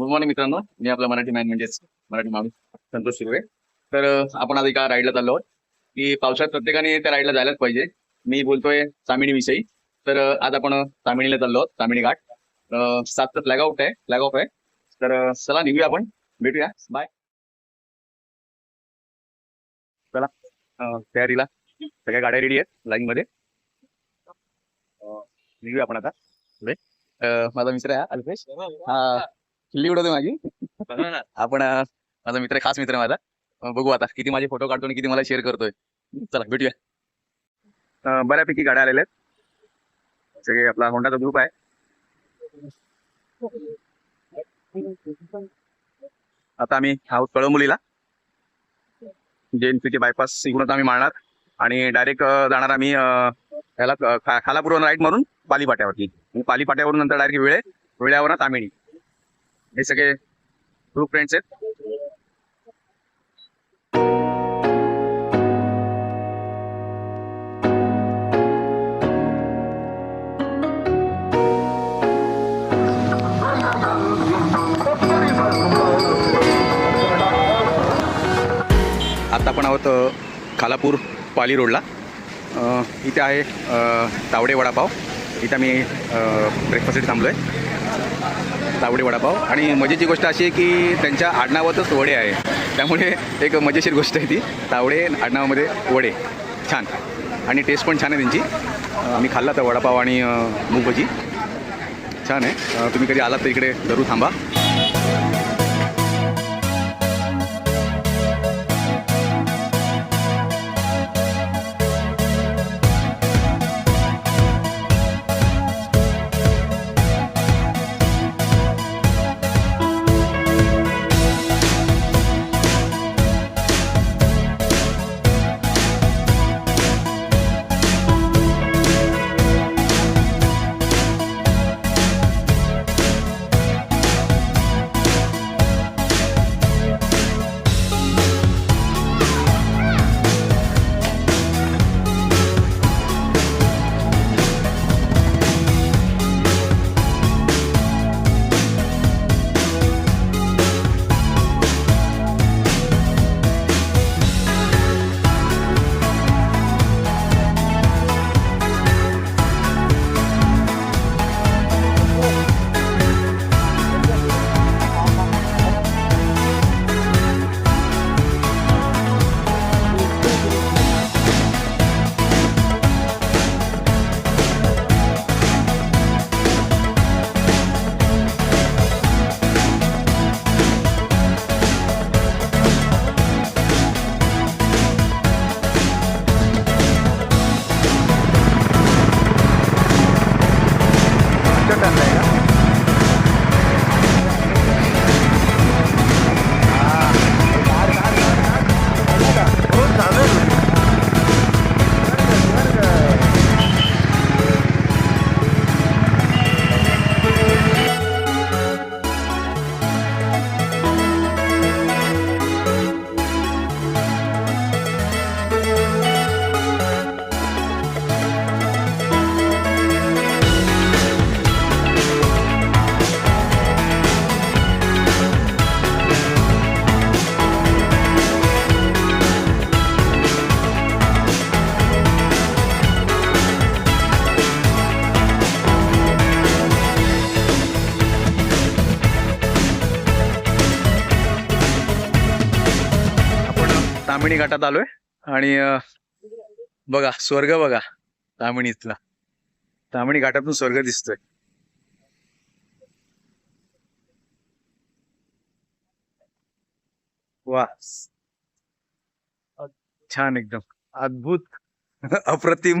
Good morning मित्रांनो. मी आपला Marathi man म्हणजेच मराठी माणूस संतोष शिरवे तर आपण आज एका राईडला चाललो आहोत. की पावसाळ्यात प्रत्येकाने त्या राईडला जायलाच पाहिजे. मी बोलतोय तामिणी विषयी तर आज आपण अं, तामिणीला चाललो आहोत तामिणी घाट. सात सातचं फ्लॅग आउट आहे फ्लॅग ऑफ आहे. तर चला निघूया आपण. भेटूया. बाय चला तयारीला. सगळ्या गाड्या रेडी आहेत लाईन मध्ये. निघूया आपण आता. माझा मित्र आहे अल्पेश. हा किल्ली उडवते माझी. आपण अं, माझा मित्र आहे, खास मित्र आहे माझा. अं, बघू आता किती माझे फोटो काढतो आणि किती मला शेअर करतोय. चला भेटूया. अं, बऱ्यापैकी गाड्या आलेल्या आहेत. सगळे आपला होंडाचा ग्रुप आहे. आता आम्ही आहोत कळंबोलीला जेएनपीटी बायपास इकडून आम्ही मारणार. आणि डायरेक्ट जाणार आम्ही अं, याला अं, खा- खालापूर राईट मारून पालीपाट्यावरती. आणि पालीपाट्यावरून नंतर डायरेक्ट वेळे वेळ्यावर तामिणी हे सगळे ग्रुप फ्रेंड्स आहेत. आता आपण आहोत खालापूर पाली रोडला. इथे आहे तावडे वडापाव. इथे मी ब्रेकफास्टसाठी थांबलो आहे तावडे वडापाव. आणि मजेची गोष्ट अशी आहे की त्यांच्या आडनावातच वडे आहे. त्यामुळे एक मजेशीर गोष्ट आहे ती. तावडे आडनावामध्ये वडे. छान. आणि टेस्ट पण छान आहे त्यांची. मी आम्ही खाल्ला तर वडापाव आणि मूगभजी. मूग भजी छान आहे. तुम्ही कधी आलात तर इकडे जरूर थांबा. तामिणी घाटात आलोय. आणि बघा स्वर्ग बघा तामिणीतला तामिणी घाटातून स्वर्ग दिसतोय. वा. छान एकदम. अद्भुत. अप्रतिम.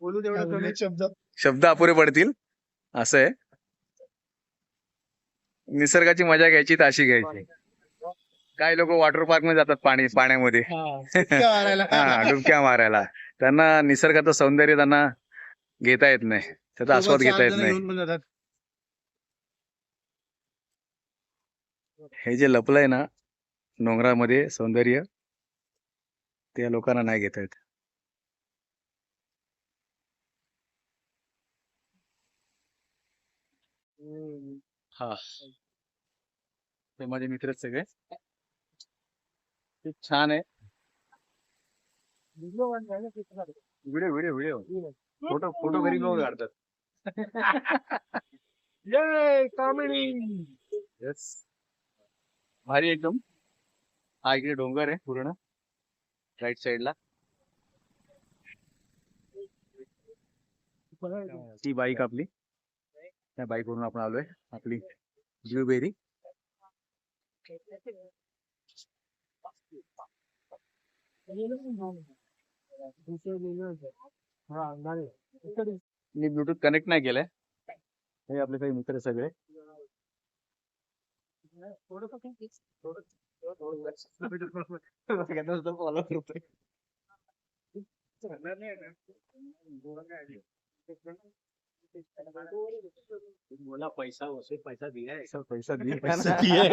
बोलू तेवढं शब्द. शब्द अपुरे पडतील. असं आहे. निसर्गाची मजा घ्यायची तर अशी घ्यायची. काही लोक वॉटर पार्कमध्ये जातात पाणी पाण्यामध्ये. हा डुबक्या मारायला. त्यांना निसर्गाचं सौंदर्य त्यांना घेता येत नाही. त्याचा आस्वाद घेता येत नाही. हे जे लपलंय ना डोंगरामध्ये सौंदर्य ते लोकांना नाही घेता येत. हा. हे माझे मित्र आहेत सगळे. खूप छान आहे. Video video video photo photo घरी लोक काढतात? येस भारी एकदम. हा इकडे डोंगर आहे पूर्ण. राईट साइडला ती बाईक आपली. त्या बाईक वरून आपण आलोय. आपली ब्लूबेरी मी ब्लूटूथ कनेक्ट नाही केलंय. हे आपले काही मित्र सगळे. फॉलो करतोय बोला पैसा वसूल पैसा दिया है पैसा दिया है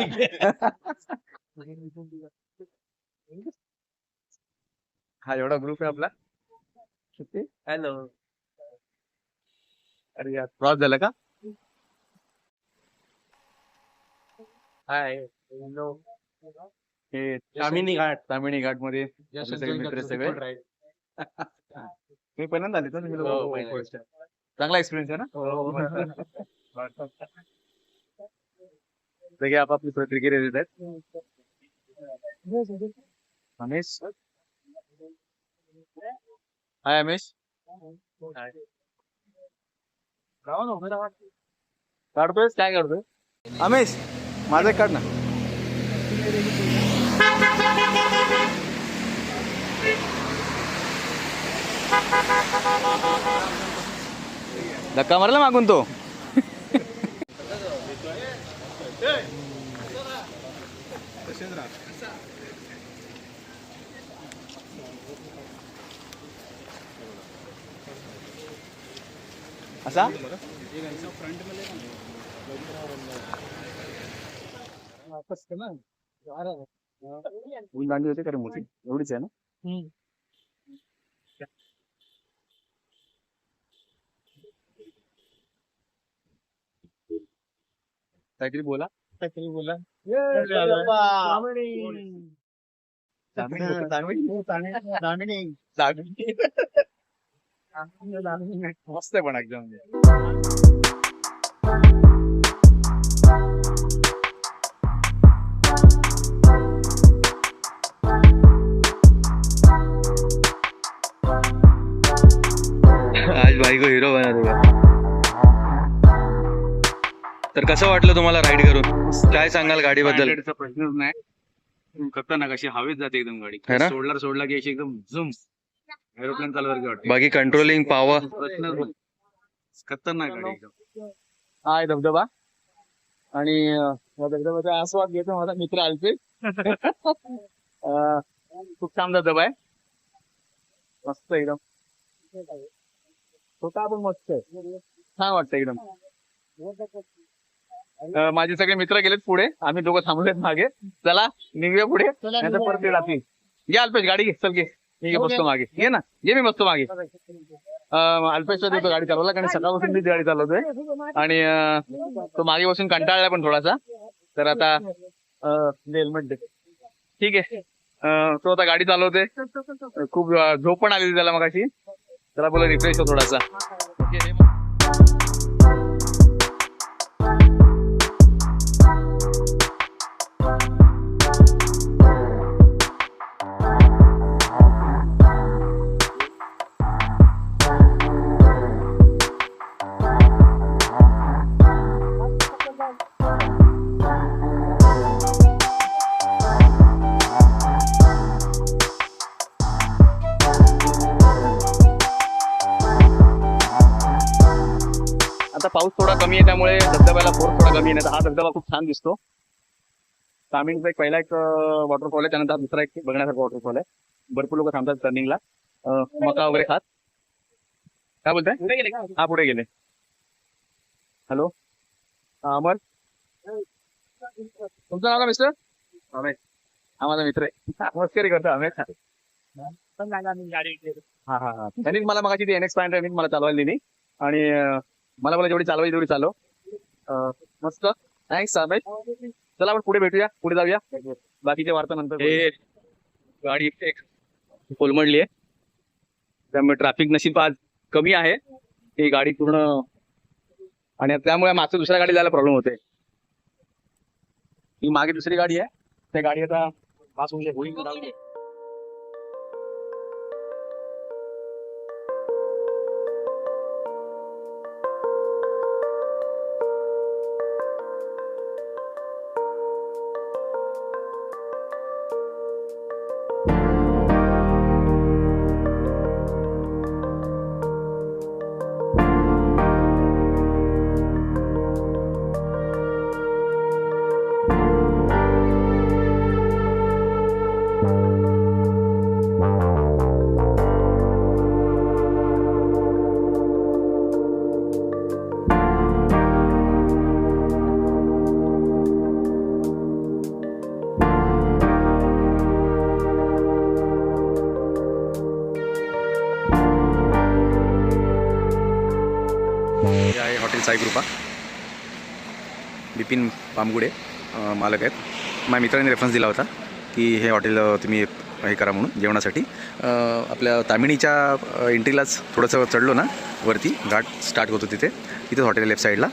हा एवढा ग्रुप आहे आपला. किती? हेलो अरे यार क्रॉस झाला का? Hi hello. हे तामिनी घाट तामिणी घाटमध्ये. आपले सगळे मित्र सगळे. मी पहिल्यांदा आले तर हो, पहिल्यांदा. चांगला एक्सपिरियन्स आहे ना? सगळे आपापली प्रतिक्रिया देत आहेत. अमेश हाय अमेश काढतोयस? काय काढतोय अमेश माझं एक काढ ना. धक्का मारला मागून तो. असा? ऊन दांडी होते का रे मोठी. एवढीच आहे ना? काहीतरी बोला. बोला. दामिनी होतं, दामिनी. दामिनी दामिनी. मस्त आहे पण एकदम. आज भाई को हिरो बना देगा तर कसं वाटलं तुम्हाला राईड करून? काय सांगाल गाडीबद्दल? प्रश्नच नाही. खतरनाक अशी हवेत जाते एकदम गाडी? सोडला सोडला की अशी एकदम झुम एरोप्लेन चालवायला वाटते. बाकी कंट्रोलिंग पॉवर. खतरनाक गाडी एकदम. हा आहे धबधबा. आणि या धबधब्याचा आस्वाद घेतो माझा मित्र अल्पेश अं, खूप छान धबधबा आहे. मस्त एकदम. छोटा पण मस्त आहे. छान वाटतं एकदम. अं, माझे सगळे मित्र गेलेत पुढे. आम्ही दोघं थांबलेत मागे. चला निघूया पुढे. नाहीतर परत येईल आपली घे अल्पेश गाडी घे चल घे. मी घे बसतो मागे घे ना घे मी बसतो मागे अं, अल्पेशला देतो गाडी चालवला कारण सकाळपासून मी गाडी चालवतोय आणि अं, तो मागे बसून कंटाळला पण थोडासा तर आता हेल्मेट दे ठीक आहे अं, तो आता गाडी चालवते खूप अं, झोप पण आली त्याला मगाशी त्याला बोला रिफ्रेश हो थोडासा ओके. धबधब्याला फोर्स थोडा कमी तर हा धबधबा खूप छान दिसतो. तामिळचा एक पहिला एक वॉटरफॉल आहे त्यानंतर दुसरा एक बघण्यासारखा वॉटरफॉल आहे. भरपूर लोक थांबतात टर्निंगला मका वगैरे खात. काय बोलताय? हा पुढे गेले. हॅलो? हा अमर? तुमचं नाव का मिस्टर? अमेश. हा माझा मित्र आहे. मस्करी करतो अमेश. हा. हा हा त्यांनी मला मगाशी ती एनएक्स पॉईंट मला चालवायला दिली. आणि मला बोला जेवढी चालवायची तेवढी चालव. मस्त. थँक्स अमेश चला आपण पुढे भेटूया. पुढे जाऊया. बाकीच्या वार्ता नंतर हे गाडी एक कोलमडली आहे. त्यामुळे ट्रॅफिक नशीब आज कमी आहे. ही गाडी पूर्ण आणि त्यामुळे मागच्या दुसऱ्या गाडी जायला प्रॉब्लेम होते ही मागे दुसरी गाडी आहे. त्या गाडी आता पास होऊन जाईल. साईकृपा साई कृपा. बिपिन पामगुडे मालक आहेत. माझ्या मित्राने रेफरन्स दिला होता की हे हॉटेल तुम्ही हे करा म्हणून जेवणासाठी. आपल्या तामिणीच्या एंट्रीलाच थोडंसं चढलो ना वरती घाट स्टार्ट होतो तिथे. तिथेच हॉटेल लेफ्ट साईडला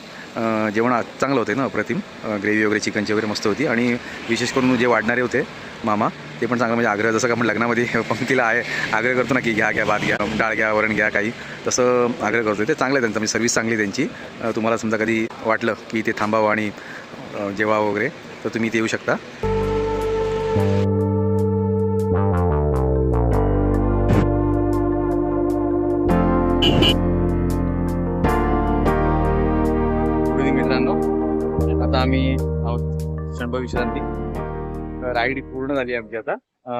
जेवण चांगलं होतं ना अप्रतिम. ग्रेव्ही वगैरे चिकनची वगैरे मस्त होती. आणि विशेष करून जे वाढणारे होते मामा ते पण चांगलं म्हणजे आग्रह जसं का आपण लग्नामध्ये पंक्तीला आहे आग्रह करतो ना की घ्या घ्या भात घ्या डाळ घ्या वरण घ्या काही. तसं आग्रह करतो ते चांगलं आहे त्यांचं म्हणजे सर्व्हिस चांगली त्यांची. तुम्हाला समजा कधी वाटलं की ते थांबावं आणि जेवा जेवावं वगैरे तर तुम्ही इथे येऊ शकता. मित्रांनो. आता आम्ही आहोत क्षणभर विश्रांती. राईड पूर्ण झाली आमची आता.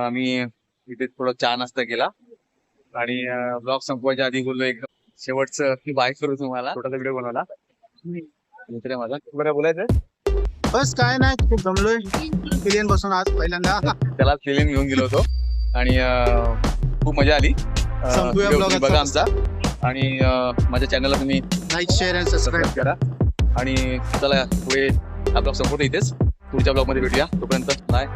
आम्ही इथे थोडं चहा नाश्ता केला. आणि ब्लॉग संपवायच्या आधी बोललो एक शेवटचं की बाय करू तुम्हाला. छोटासा व्हिडिओ बनवला. मित्र माझा. बरं बोलायचं बस काय नाही खूप जमलोय पिलियन बसून आज पहिल्यांदा. त्याला फिलिंग घेऊन गेलो होतो. आणि खूप मजा आली. बघा. आमचा. आणि माझ्या चॅनलला तुम्ही like share and subscribe subscribe करा. आणि चला पुढे हा ब्लॉग संपवतो इथेच. पुढच्या ब्लॉगमध्ये भेटूया. तोपर्यंत बाय